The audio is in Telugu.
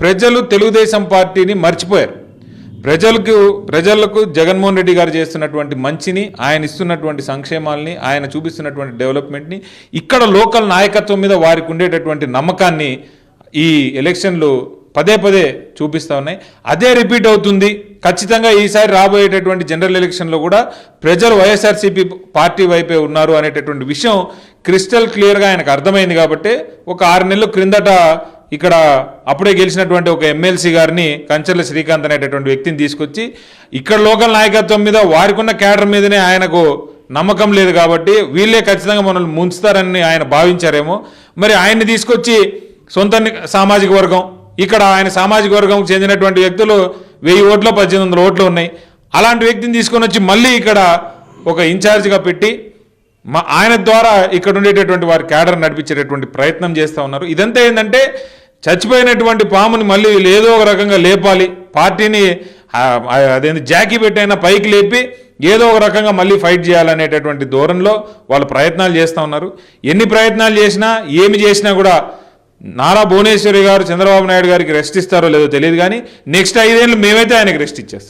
ప్రజలు తెలుగుదేశం పార్టీని మర్చిపోయారు. ప్రజలకు ప్రజలకు జగన్మోహన్ రెడ్డి గారు చేస్తున్నటువంటి మంచిని ఆయన ఇస్తున్నటువంటి సంక్షేమాల్ని ఆయన చూపిస్తున్నటువంటి డెవలప్మెంట్ని ఇక్కడ లోకల్ నాయకత్వం మీద వారికి ఉండేటటువంటి నమ్మకాన్ని ఈ ఎలక్షన్లు పదే పదే చూపిస్తా ఉన్నాయి. అదే రిపీట్ అవుతుంది. ఖచ్చితంగా ఈసారి రాబోయేటటువంటి జనరల్ ఎలక్షన్లో కూడా ప్రజలు వైఎస్ఆర్సీపీ పార్టీ వైపే ఉన్నారు అనేటటువంటి విషయం క్రిస్టల్ క్లియర్గా ఆయనకు అర్థమైంది కాబట్టి ఒక ఆరు నెలలు క్రిందట ఇక్కడ అప్పుడే గెలిచినటువంటి ఒక ఎమ్మెల్సీ గారిని కంచర్ల శ్రీకాంత్ అనేటటువంటి వ్యక్తిని తీసుకొచ్చి ఇక్కడ లోకల్ నాయకత్వం మీద వారికి ఉన్న క్యాడర్ మీదనే ఆయనకు నమ్మకం లేదు కాబట్టి వీళ్ళే ఖచ్చితంగా మనల్ని ముంచుతారని ఆయన భావించారేమో. మరి ఆయన్ని తీసుకొచ్చి సొంత సామాజిక వర్గం ఇక్కడ ఆయన సామాజిక వర్గంకు చెందినటువంటి వ్యక్తులు వెయ్యి ఓట్లు పద్దెనిమిది వందల ఓట్లు ఉన్నాయి. అలాంటి వ్యక్తిని తీసుకొని వచ్చి మళ్ళీ ఇక్కడ ఒక ఇన్ఛార్జిగా పెట్టి మా ఆయన ద్వారా ఇక్కడ ఉండేటటువంటి వారి క్యాడర్ నడిపించేటటువంటి ప్రయత్నం చేస్తూ ఉన్నారు. ఇదంతా ఏంటంటే చచ్చిపోయినటువంటి పాముని మళ్ళీ ఏదో ఒక రకంగా లేపాలి. పార్టీని అదేంటి జాకీ పెట్టైనా పైకి లేపి ఏదో ఒక రకంగా మళ్ళీ ఫైట్ చేయాలనేటటువంటి ధోరణిలో వాళ్ళు ప్రయత్నాలు చేస్తూ ఉన్నారు. ఎన్ని ప్రయత్నాలు చేసినా ఏమి చేసినా కూడా నారా భువనేశ్వరి గారు చంద్రబాబు నాయుడు గారికి రెస్ట్ ఇస్తారో లేదో తెలియదు కానీ నెక్స్ట్ ఐదేళ్ళు మేమైతే ఆయనకి రెస్ట్ ఇచ్చేస్తాం.